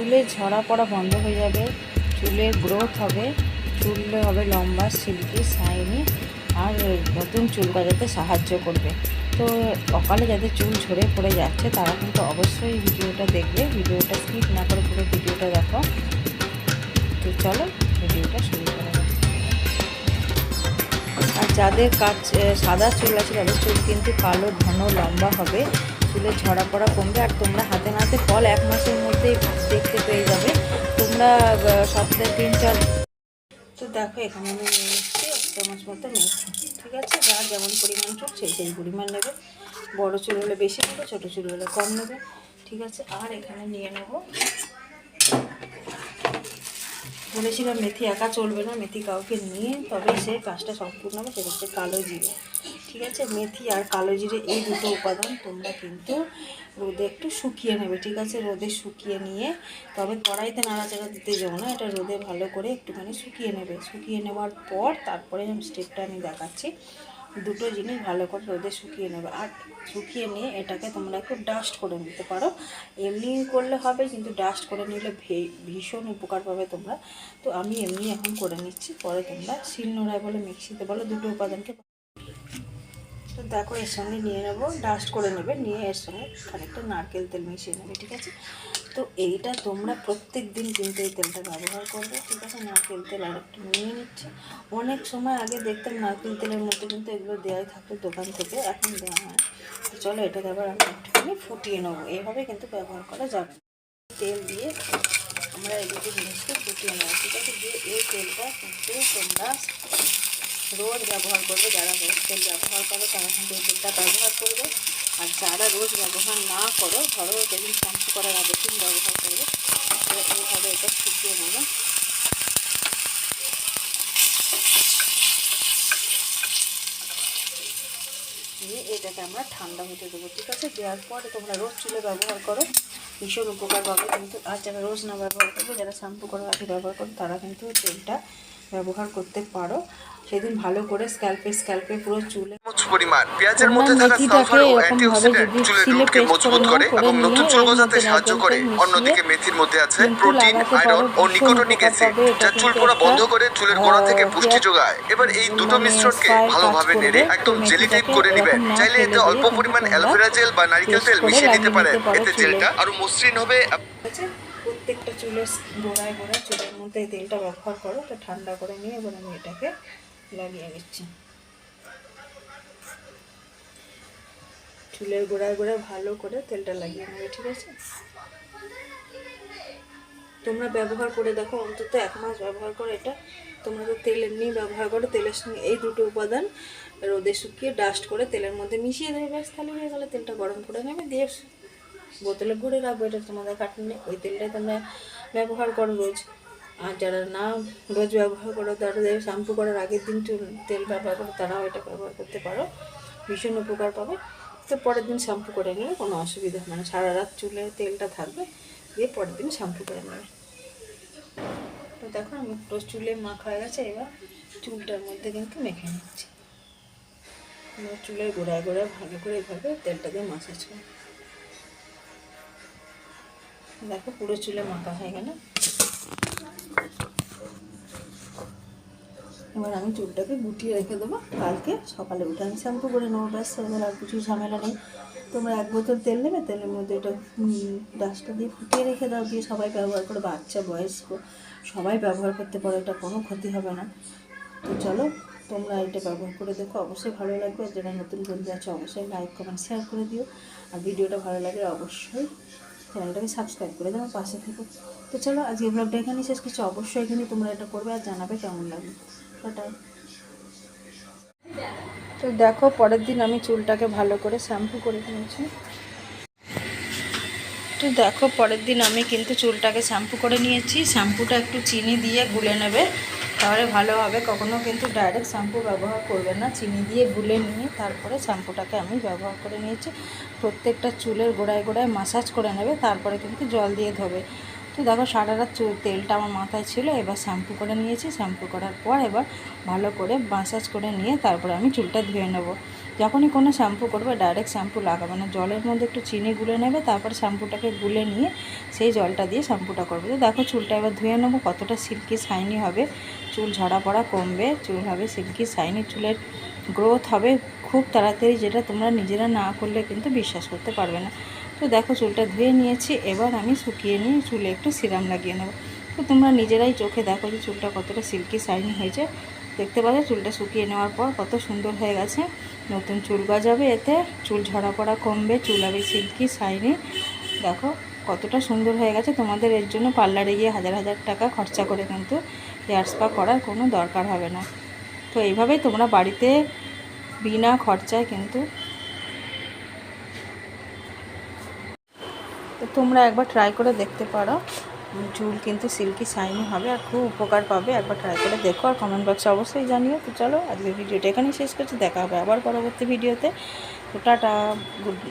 চুলে ঝরা পড়া বন্ধ হয়ে যাবে চুলের গ্রোথ হবে চুল হবে লম্বা সিল্কি শাইনি আর নতুন চুল গজাতে সাহায্য করবে। তো অকালে যাদের চুল ঝরে পড়ে যাচ্ছে, তারা কিন্তু অবশ্যই ভিডিওটা দেখবে। ভিডিওটা স্কিপ না করে পুরো ভিডিওটা দেখো। তো চলো ভিডিওটা শুরু করা। আর যাদের কাজ সাদা চুল আছে, তাদের চুল কিন্তু কালো, ঘন, লম্বা হবে। চুলের ঝরা পড়া কমবে আর তোমরা হাতে নাতে ফল এক মাসের মধ্যেই দেখতে পেয়ে যাবে। তোমরা সপ্তাহে তিন, চার তো দেখো, এখানে আমি নিয়ে চামচ মতো মেথি ঠিক আছে? যার যেমন পরিমাণ চুল সেই সেই পরিমাণ নেবে। বড় চুল হলে বেশি নেবে, ছোটো চুল হলে কম নেবে, ঠিক আছে? আর এখানে নিয়ে নেব। বলেছিলাম মেথি একা চলবে না, মেথি কাউকে নিয়ে, তবে সে কাজটা সম্পূর্ণ হবে, সেটা হচ্ছে কালো জিরে। ঠিক আছে? মেথি আর কালো জিরে এই দুটো উপাদান তোমরা কিন্তু রোদে একটু শুকিয়ে নেবে, ঠিক আছে? রোদে শুকিয়ে নিয়ে, তবে কড়াইতে নাড়াচাড়া দিতে যাব না, এটা রোদে ভালো করে একটুখানি শুকিয়ে নেবে। শুকিয়ে নেওয়ার পর তারপরে আমি স্টেপটা আমি দেখাচ্ছি। দুটো জিনিস ভালো করে রোদে শুকিয়ে নেবে। আর শুকিয়ে নিয়ে এটাকে তোমরা একটু ডাস্ট করে নিতে পারো। এমনি করলে হবে, কিন্তু ডাস্ট করে নিলে ভীষণ উপকার পাবে তোমরা। তো আমি এমনি এখন করে নিচ্ছি। পরে তোমরা শিলনোড়ায় বলো, মিক্সিতে বলো, দুটো উপাদানকে তো দেখো, এর সঙ্গে নিয়ে নেব ডাস্ট করে নেবে, নিয়ে এর সঙ্গে খানিকটা নারকেল তেল মিশিয়ে নেবে, ঠিক আছে? তো এইটা তোমরা প্রত্যেক দিন কিন্তু এই তেলটা ব্যবহার করবে, ঠিক আছে? নারকেল তেল আর একটু নিয়ে নিচ্ছে। অনেক সময় আগে দেখতাম নারকেল তেলের মধ্যে কিন্তু এগুলো দেওয়াই থাকতো দোকান থেকে, এখন দেওয়া হয় তো চলো, এটাকে আবার আমি একটুখানি ফুটিয়ে নেব। এইভাবে কিন্তু ব্যবহার করা যাবে তেল দিয়ে আমরা দুটো জিনিসকে ফুটিয়ে নেব, ঠিক আছে? দিয়ে এই তেলটা কিন্তু তোমরা রোজ ব্যবহার করবে, যারা রোজ তেল ব্যবহার করো, তারা কিন্তু এই তেলটা ব্যবহার করবে। আর যারা রোজ ব্যবহার না করো, ধরো যেদিন শ্যাম্পু করার আগের দিন ব্যবহার করবে, তো এইভাবে এটা ফুটিয়ে নেবে। নিয়ে এটাকে আমরা ঠান্ডা হতে দেবো, ঠিক আছে? দেওয়ার পরে তোমরা রোজ চুলে ব্যবহার করো। ভীষণ উপকার পাবে কিন্তু, আর যারা রোজ না ব্যবহার করবে, যারা শ্যাম্পু করার আগে ব্যবহার করো, তারা কিন্তু তেলটা ব্যবহার করতে পারো। সেদিন ভালো করে স্ক্যাল্পে স্ক্যাল্পে পুরো চুলে পরিমাণ। পেঁয়াজের মধ্যে থাকা সালফার ও অ্যান্টিঅক্সিডেন্ট চুলের রুটকে মজবুত করে এবং নতুন চুল গজাতে সাহায্য করে। অন্যদিকে মেথির মধ্যে আছে প্রোটিন আয়রন ও নিকোটিনিক অ্যাসিড যা চুল পড়া বন্ধ করে চুলের গোড়া থেকে পুষ্টি যোগায়। এবার এই দুটো মানে মিশ্রণকে ভালোভাবে নেড়ে একদম জেলি টাইপ করে নেবেন চাইলে এতে অল্প পরিমাণ অ্যালোভেরা জেল বা নারিকেল তেল মিশিয়ে নিতে পারেন এতে। জেলটা আরও মসৃণ হবে। প্রত্যেকটা চুলের গোড়ায় গোড়ায় চুলের মধ্যে এই তেলটা ব্যবহার করো, তো ঠান্ডা করে নিয়ে এবার আমি এটাকে লাগিয়ে নিচ্ছি। চুলের গোড়ায় গোড়ায় ভালো করে তেলটা লাগিয়ে নেবে, ঠিক আছে? তোমরা ব্যবহার করে দেখো, অন্তত এক মাস ব্যবহার করো এটা। তোমরা তো তেল এমনি ব্যবহার করো, তেলের সঙ্গে এই দুটো উপাদান রোদে শুকিয়ে ডাস্ট করে তেলের মধ্যে মিশিয়ে দেবে, ব্যাস, তাহলে হয়ে গেলে। তেলটা গরম করে নেবে, দিয়ে বোতলে ভরে রাখব, এটা তোমাদের কাটনে ওই তেলটাই তোমরা ব্যবহার করো রোজ। আর যারা না রোজ ব্যবহার করো, তারা শ্যাম্পু করার আগের দিন তেল ব্যবহার করো, তারাও এটা ব্যবহার করতে পারো। ভীষণ উপকার পাবে। তো পরের দিন শ্যাম্পু করে নিলে কোনো অসুবিধা হবে না। সারা রাত চুলে তেলটা থাকবে, দিয়ে পরের দিন শ্যাম্পু করে নেবে। তো দেখো, আমি পুরো চুলে মাখা হয়ে গেছে, এবার চুলটার মধ্যে কিন্তু মেখে নিচ্ছি। চুলের গোড়ায় গোড়ায় ভালো করে এভাবে তেলটা দিয়ে মাসাজ করে। দেখো, পুরো চুলে মাখা হয়ে গেল। এবার আমি চুলটাকে গুটিয়ে রেখে দেবো। কালকে সকালে উঠে আমি শ্যাম্পু করে নেব, ব্যাস, এবার আর কিছু ঝামেলা নেই। তোমরা এক বোতল তেল নেবে, তেলের মধ্যে এটা ডাস্টটা দিয়ে ফুটিয়ে রেখে দাও, দিয়ে সবাই ব্যবহার করে, বাচ্চা, বয়স্ক, সবাই ব্যবহার করতে পারো, এটা কোনো ক্ষতি হবে না। তো চলো, তোমরা এটা ব্যবহার করে দেখো, অবশ্যই ভালো লাগবে। আর যারা নতুন বন্ধু আছে, অবশ্যই লাইক কমেন্ট শেয়ার করে দিও। আর ভিডিওটা ভালো লাগে অবশ্যই চ্যানেলটাকে সাবস্ক্রাইব করে দেবো পাশে থেকো। তো চলো, আজকে ব্লগটা এখানেই শেষ করছি। অবশ্যই এখানে তোমরা এটা করবে আর জানাবে কেমন লাগে টাটা। তো দেখো, পরের দিন আমি চুলটাকে ভালো করে শ্যাম্পু করে নিয়েছি। তো দেখো, পরের দিন আমি কিন্তু চুলটাকে শ্যাম্পু করে নিয়েছি। শ্যাম্পুটা একটু চিনি দিয়ে গুলে নেবে। তাহলে ভালো হবে। কখনো কিন্তু ডাইরেক্ট শ্যাম্পু ব্যবহার করবে না। চিনি দিয়ে গুলে নিয়ে তারপরে শ্যাম্পুটাকে আমি ব্যবহার করে নিয়েছি। প্রত্যেকটা চুলের গোড়ায় গোড়ায় মাসাজ করে নেবে, তারপরে কিন্তু জল দিয়ে ধোবে। তো দেখো, সারা রাত চুল, তেলটা আমার মাথায় ছিল, এবার শ্যাম্পু করে নিয়েছি। শ্যাম্পু করার পর এবার ভালো করে মাসাজ করে নিয়ে তারপরে আমি চুলটা ধুয়ে নেব। যখনই কোনো শ্যাম্পু করবে ডাইরেক্ট শ্যাম্পু লাগাবে না। জলের মধ্যে একটু চিনি গুলে নেবে, তারপর শ্যাম্পুটাকে গুলে নিয়ে সেই জলটা দিয়ে শ্যাম্পুটা করবে। তো দেখো চুলটা এবার ধুয়ে নেব, কতটা সিল্কি শাইনি হবে। চুল ঝরা পড়া কমবে, চুল হবে সিল্কি শাইনি চুলের গ্রোথ হবে খুব তাড়াতাড়ি, যেটা তোমরা নিজেরা না করলে কিন্তু বিশ্বাস করতে পারবে না। তো দেখো চুলটা ধুয়ে নিয়েছি, এবার আমি শুকিয়ে নিয়ে চুলে একটু সিরাম লাগিয়ে নেব। তো তোমরা নিজেরাই চোখে দেখো যে চুলটা কতটা সিল্কি শাইনি হয়েছে। দেখতে পাচ্ছ, চুলটা শুকিয়ে নেওয়ার পর কত সুন্দর হয়ে গেছে। নতুন চুল গজাবে এতে, চুল ঝরা পড়া কমবে, চুল হবে সিল্কি শাইনি দেখো, কতটা সুন্দর হয়ে গেছে। তোমাদের এর জন্য পার্লারে গিয়ে হাজার হাজার টাকা খরচা করে কিন্তু হেয়ার স্পা করার কোনো দরকার হবে না। তো এইভাবেই তোমরা বাড়িতে বিনা খরচায় কিন্তু তো তোমরা একবার ট্রাই করে দেখতে পারো। চুল কিন্তু সিল্কি শাইনি হবে আর খুব উপকার পাবে, একবার ট্রাই করে দেখো আর কমেন্ট বক্সে অবশ্যই জানিও। তো চলো আজকের ভিডিওটা এখানেই শেষ করছি, দেখা হবে আবার পরবর্তী ভিডিওতে তো। Tata good